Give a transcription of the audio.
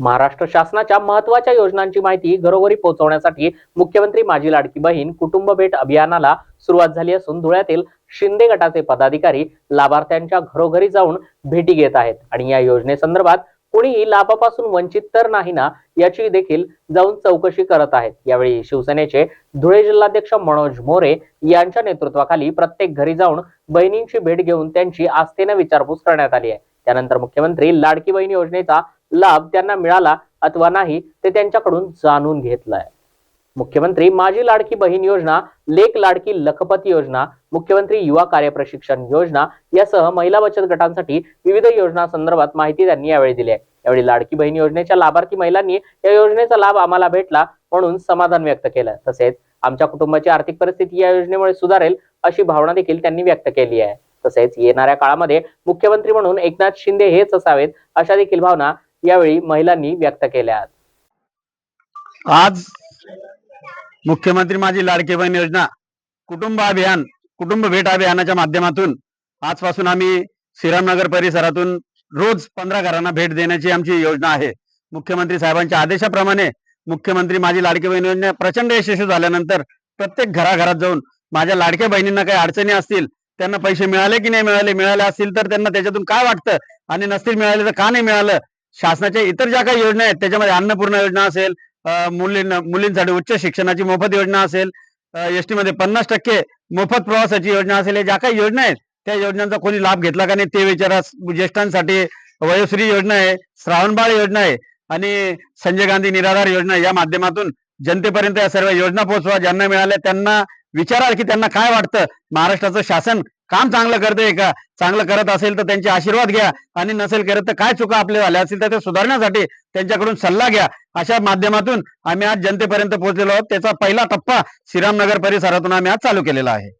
महाराष्ट्र शासनाच्या महत्त्वाच्या योजनांची माहिती घरोघरी पोहोचवण्यासाठी मुख्यमंत्री माझी लाडकी बहीण कुटुंब भेट अभियानाला सुरुवात झाली असून धुळ्यातील शिंदे गटाचे पदाधिकारी लाभार्थ्यांच्या घरोघरी जाऊन भेटी घेत आहेत. आणि या योजनेसंदर्भात कोणीही लाभापासून वंचित तर नाही ना याची देखील जाऊन चौकशी करत आहेत. यावेळी शिवसेनेचे धुळे जिल्हाध्यक्ष मनोज मोरे यांच्या नेतृत्वाखाली प्रत्येक घरी जाऊन बहिणींची भेट घेऊन त्यांची आस्थेनं विचारपूस करण्यात आली आहे. त्यानंतर मुख्यमंत्री लाडकी बहीण योजनेचा लाभ त्यांना मिळाला अथवा नाही ते त्यांच्याकडून जाणून घेतलाय. मुख्यमंत्री माझी लाडकी बहीण योजना लेख लाडकी लखपती योजना मुख्यमंत्री युवा कार्य प्रशिक्षण योजना यासह महिला बचत गटांसाठी विविध योजना संदर्भात माहिती त्यांनी यावेळी दिली आहे. यावेळी लाडकी बहीण योजनेच्या लाभार्थी महिलांनी या योजनेचा लाभ आम्हाला भेटला म्हणून समाधान व्यक्त केलं. तसेच आमच्या कुटुंबाची आर्थिक परिस्थिती या योजनेमुळे सुधारेल अशी भावना देखील त्यांनी व्यक्त केली आहे. तसेच येणाऱ्या काळामध्ये मुख्यमंत्री म्हणून एकनाथ शिंदे हेच असावेत अशा देखील भावना यावेळी महिलांनी व्यक्त केल्या आज मुख्यमंत्री माझी लाडकी बहीण योजना कुटुंब अभियान कुटुंब भेट अभियानाच्या माध्यमातून आजपासून आम्ही श्रीरामनगर परिसरातून रोज पंधरा घरांना भेट देण्याची आमची योजना आहे. मुख्यमंत्री साहेबांच्या आदेशाप्रमाणे मुख्यमंत्री माझी लाडकी बहीण योजना प्रचंड यशस्वी झाल्यानंतर प्रत्येक घराघरात जाऊन माझ्या लाडक्या बहिणींना काही अडचणी असतील त्यांना पैसे मिळाले की नाही मिळाले मिळाले असतील तर त्यांना त्याच्यातून काय वाटतं आणि नसतील मिळाले तर का नाही मिळालं शासनाच्या इतर ज्या काही योजना आहेत त्याच्यामध्ये अन्नपूर्णा योजना असेल मुलींना मुलींसाठी उच्च शिक्षणाची मोफत योजना असेल एस टी मध्ये पन्नास टक्के मोफत प्रवासाची योजना असेल ज्या काही योजना आहेत त्या योजनांचा कोणी लाभ घेतला का नाही ते विचारा. ज्येष्ठांसाठी वयोश्री योजना आहे श्रावणबाळ योजना आहे आणि संजय गांधी निराधार योजना या माध्यमातून जनतेपर्यंत या सर्व योजना पोहोचवा. ज्यांना मिळाल्या त्यांना विचारा की त्यांना काय वाटतं? महाराष्ट्राचं शासन काम चांगलं करते का चांगलं करत असेल तर त्यांचे आशीर्वाद घ्या. आणि नसेल करत तर काय चुका आपल्या झाल्या असतील तर ते सुधारण्यासाठी त्यांच्याकडून सल्ला घ्या. अशा माध्यमातून आम्ही आज जनतेपर्यंत पोहोचलेलो आहोत. त्याचा पहिला टप्पा श्रीरामनगर परिसरातून आम्ही आज चालू केलेला आहे.